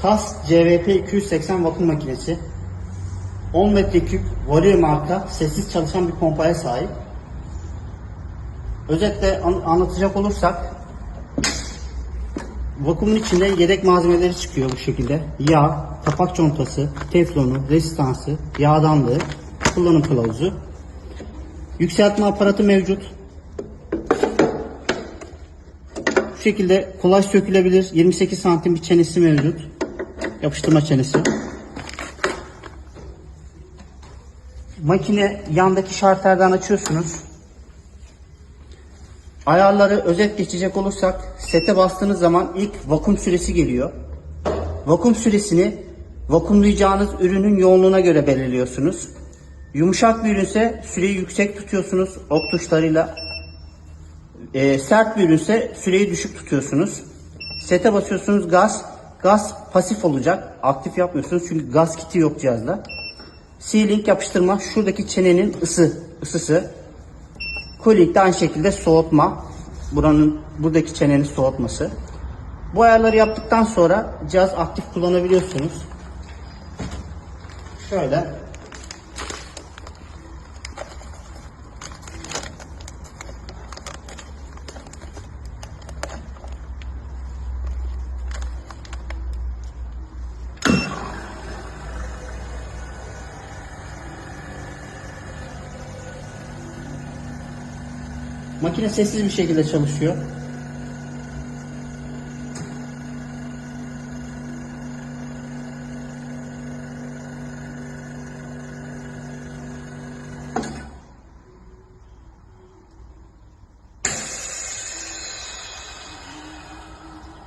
KAS CVP 280 vakum makinesi 10 metreküp volüm marka sessiz çalışan bir pompaya sahip. Özetle an- anlatacak olursak vakumun içinde yedek malzemeleri çıkıyor bu şekilde. Yağ, kapak contası, teflonu, rezistansı, yağdanlığı, kullanım kılavuzu. Yükseltme aparatı mevcut. Bu şekilde kolay sökülebilir. 28 santim bir çenesi mevcut. Yapıştırma çenesi. Makine yandaki şarterden açıyorsunuz. Ayarları özet geçecek olursak sete bastığınız zaman ilk vakum süresi geliyor. Vakum süresini vakumlayacağınız ürünün yoğunluğuna göre belirliyorsunuz. Yumuşak bir ürünse süreyi yüksek tutuyorsunuz ok tuşlarıyla. Ee, sert bir ürünse süreyi düşük tutuyorsunuz. Sete basıyorsunuz gaz. Gaz pasif olacak. Aktif yapmıyorsunuz çünkü gaz kiti yok cihazda. Sealing yapıştırma şuradaki çenenin ısı, ısısı. Cooling de aynı şekilde soğutma. Buranın buradaki çenenin soğutması. Bu ayarları yaptıktan sonra cihaz aktif kullanabiliyorsunuz. Şöyle Makine sessiz bir şekilde çalışıyor.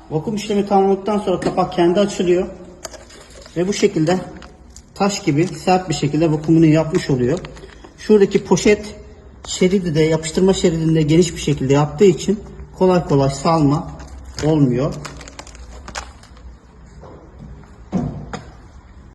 Vakum işlemi tamamladıktan sonra kapak kendi açılıyor. Ve bu şekilde taş gibi sert bir şekilde vakumunu yapmış oluyor. Şuradaki poşet şeridi de yapıştırma şeridinde geniş bir şekilde yaptığı için kolay kolay salma olmuyor.